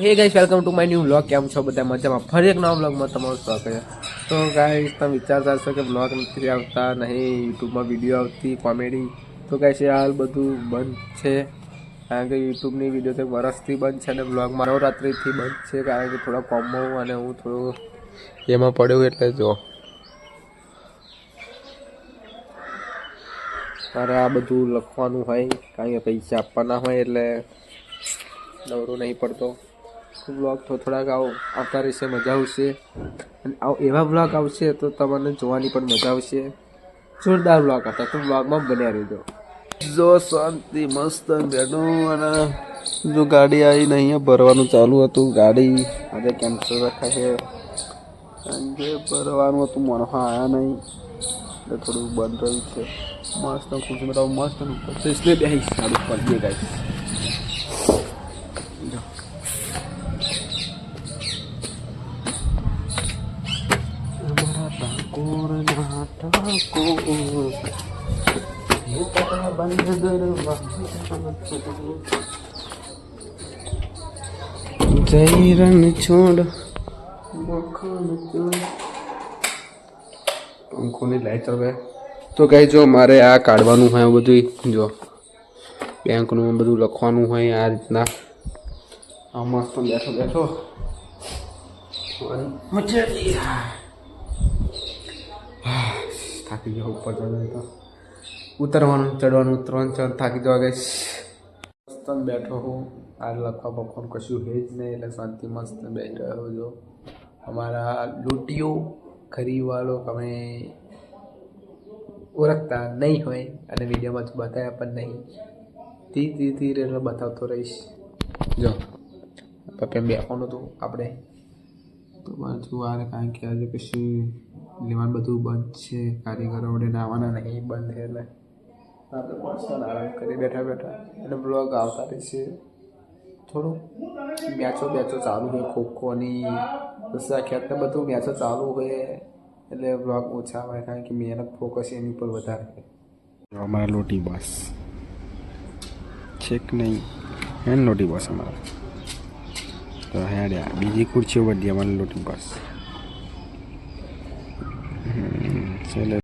Hey guys welcome to my new blog કેમ છો બધા મજામાં? ફરી એક નવા બ્લોગમાં તમારું સ્વાગત છે. તો ગાઈસ તમે વિચારતા હશો કે વ્લોગ નથી આવતા, નહીં યુટ્યુબમાં વીડિયો આવતી કોમેડી તો ગાઈસ એ હાલ બધું બંધ છે. કારણ કે યુટ્યુબની વીડિયો તો વરસથી બંધ છે અને વ્લોગમાં નવરાત્રિથી બંધ છે. કારણ કે થોડા કોમો અને હું થોડું એમાં પડ્યું એટલે જો. મારે આ બધું લખવાનું હોય કારણ કે પૈસા આપવાના હોય એટલે નવરો નહીં પડતો. બ્લોગ તો થોડાક આવો, આવતા રહેશે, મજા આવશે. અને આવો, એવા બ્લોગ આવશે તો તમને જોવાની પણ મજા આવશે. જોરદાર બ્લોગ હતા, તો બ્લોગમાં બન્યા રહેજો. જો શાંતિ, મસ્ત બેઠું અને જો ગાડી આવીને અહીંયા ભરવાનું ચાલુ હતું, ગાડી આજે કેન્સલ રખાય છે. કારણ કે ભરવાનું હતું મનવા આવ્યા નહીં. એટલે થોડું બંધ રહ્યું છે. મસ્ત, ખુશી બધા મસ્ત એટલે બેસી સારું પર બે છોડ મખણ ચોર પંખોની લાઈટ હવે તો કઈ જો મારે આ કાઢવાનું હોય બધું જો. બેંકનું બધું લખવાનું હોય આ રીતના. આ મસ્ત બેઠો બેઠો. મજા. થાકી ગયો ઉપર ચડવાનું તો. ઉતરવાનું, ચડવાનું ઉતરવાનું ચડ થાકી જવા ગઈ. મસ્ત બેઠો હું. આ લખવા બખવાનું કશું હે જ નહીં, એટલે શાંતિ મસ્ત બેઠો જો. અમારા લૂંટીઓ, ખરીવાળો અમે ઓળખતા નહીં હોય અને વિડીયોમાં બતાવ્યા પણ નહીં. ધીરે ધીરે ધીરે બતાવતો રહીશ. જો પપ્પા બેસવાનું હતું, આપણે તો પાછું આ કારણ કે આજે પછી લેવાનું બધું બંધ છે, કારીગરો વડે આવવાના નહીં બંધ છે એટલે. આપણે પર્સનલ આરામ કરી બેઠા બેઠા. એટલે બ્લોગ આવતા રહેશે. થોડું મેચો બેચો ચાલુ હોય ખોખોની. દસરા ખેતને બધું મેચો ચાલુ હોય એટલે બ્લોગ ઓછા આવે, કારણ કે મહેનત ફોકસ એની ઉપર વધારે અમારા લોટી બસ. છેક નહીં? એન લોટી બસ અમારા. તો હેડ્યા બીજી ખુરશીઓ બધી અમારી લોટી બસ